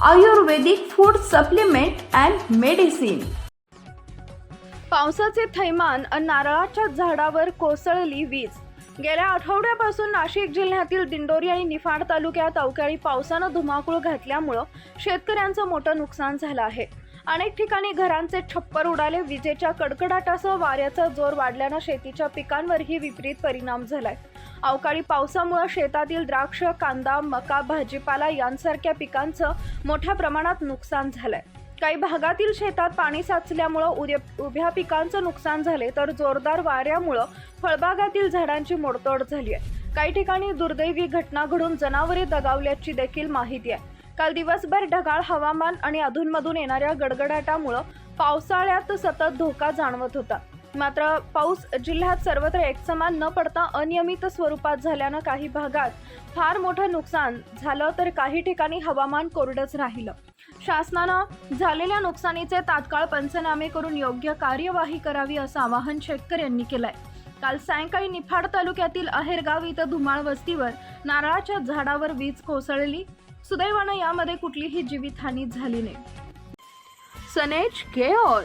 Ayurvedic food supplement and medicine पावसाचे थैमान अन नारळाच्या झाडावर कोसळली वीज. गेल्या आठवड्यापासून नाशिक जिल्ह्यातील दिंडोरी आणि निफाड तालुक्यात अवकाळी पावसानं धुमाकूळ घातल्यामुळं शेतकऱ्यांचं मोठं नुकसान झालं आहे. अनेक ठिकाणी घरांचे छप्पर उडाले विजेच्या कडकडाटासह वाऱ्याचा जोर वाढल्यानं शेतीच्या पिकांवरही विपरीत परिणाम झालाय. अवकाळी पावसामुळे शेतातील द्राक्ष कांदा मका भाजीपाला यांसारख्या पिकांचं मोठ्या प्रमाणात नुकसान झालंय. काही भागातील शेतात पाणी साचल्यामुळं उद्या उभ्या पिकांचं नुकसान झाले तर जोरदार वाऱ्यामुळं फळबागातील झाडांची मोडतोड झाली आहे. काही ठिकाणी दुर्दैवी घटना घडून जनावरे दगावल्याची देखील माहिती आहे. काल दिवसभर ढगाळ हवामान आणि अधूनमधून येणाऱ्या गडगडाटामुळं पावसाळ्यात सतत धोका जाणवत होता. मात्र पाऊस जिल्ह्यात सर्वत्र एकसमान न पडता अनियमित स्वरूपात झाल्यानं काही भागात फार मोठं नुकसान झालं तर काही ठिकाणी हवामान कोरडंच राहिलं. शासनानं झालेल्या नुकसानीचे तात्काळ पंचनामे करून योग्य कार्यवाही करावी असं आवाहन शेतकऱ्यांनी केलंय. काल सायंकाळी निफाड तालुक्यातील अहेरगाव इथं धुमाळ वस्तीवर नारळाच्या झाडावर वीज कोसळली. सुदैवानं यामध्ये कुठलीही जीवितहानी झाली नाही. सनेज care.